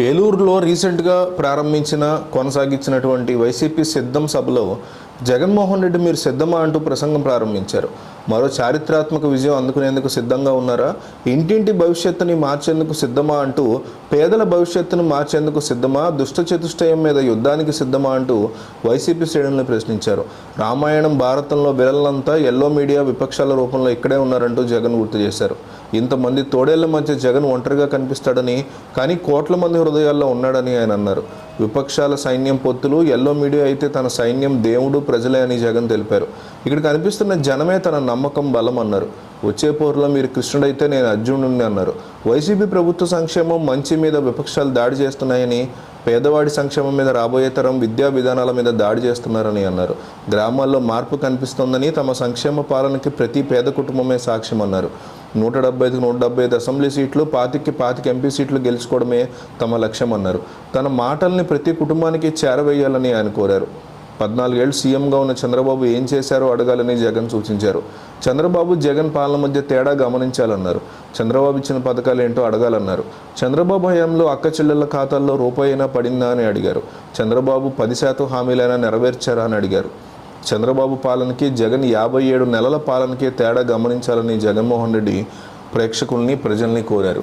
ఏలూరులో రీసెంట్గా ప్రారంభించిన కొనసాగించినటువంటి వైసీపీ సిద్ధం సభలో జగన్మోహన్ రెడ్డి మీరు సిద్ధమా అంటూ ప్రసంగం ప్రారంభించారు. మరో చారిత్రాత్మక విజయం అందుకునేందుకు సిద్ధంగా ఉన్నారా? ఇంటింటి భవిష్యత్తుని మార్చేందుకు సిద్ధమా అంటూ పేదల భవిష్యత్తును మార్చేందుకు సిద్ధమా దుష్ట చతుష్టయం మీద యుద్ధానికి సిద్ధమా అంటూ వైసీపీ శ్రేణులను ప్రశ్నించారు. రామాయణం భారతంలో విలన్లంతా ఎల్లో మీడియా విపక్షాల రూపంలో ఇక్కడే ఉన్నారంటూ జగన్ గుర్తు చేశారు. ఇంతమంది తోడేళ్ళ మధ్య జగన్ ఒంటరిగా కనిపిస్తాడని కానీ కోట్ల మంది హృదయాల్లో ఉన్నాడని ఆయన అన్నారు. విపక్షాల సైన్యం పొత్తులు ఎల్లో మీడియా అయితే తన సైన్యం దేవుడు ప్రజలే అని జగన్ తెలిపారు. ఇక్కడ కనిపిస్తున్న జనమే తన నమ్మకం బలం అన్నారు. వచ్చే పోరులో మీరు కృష్ణుడైతే నేను అర్జునుడిని అన్నారు. వైసీపీ ప్రభుత్వ సంక్షేమం మంచి మీద విపక్షాలు దాడి చేస్తున్నాయని పేదవాడి సంక్షేమం మీద రాబోయే తరం విద్యా విధానాల మీద దాడి చేస్తున్నారని అన్నారు. గ్రామాల్లో మార్పు కనిపిస్తోందని తమ సంక్షేమ పాలనకి ప్రతి పేద కుటుంబమే సాక్ష్యం అన్నారు. నూట డెబ్బై ఐదుకి నూట డెబ్బై ఐదు అసెంబ్లీ సీట్లు పాతికి పాతికి ఎంపీ సీట్లు గెలుచుకోవడమే తమ లక్ష్యం అన్నారు తన మాటల్ని ప్రతి కుటుంబానికి చేరవేయాలని ఆయన కోరారు. పద్నాలుగేళ్ళు సీఎంగా ఉన్న చంద్రబాబు ఏం చేశారో అడగాలని జగన్ సూచించారు. చంద్రబాబు జగన్ పాలన మధ్య తేడా గమనించాలన్నారు. చంద్రబాబు ఇచ్చిన పథకాలు ఏంటో అడగాలన్నారు. చంద్రబాబు హయాంలో అక్క చెల్లెళ్ళ ఖాతాల్లో రూపాయి అయినా పడిందా అని అడిగారు. చంద్రబాబు పది శాతం హామీలైనా నెరవేర్చారా అని అడిగారు. చంద్రబాబు పాలనకి జగన్ యాభై ఏడు నెలల పాలనకి తేడా గమనించాలని జగన్మోహన్ రెడ్డి ప్రేక్షకుల్ని ప్రజల్ని కోరారు.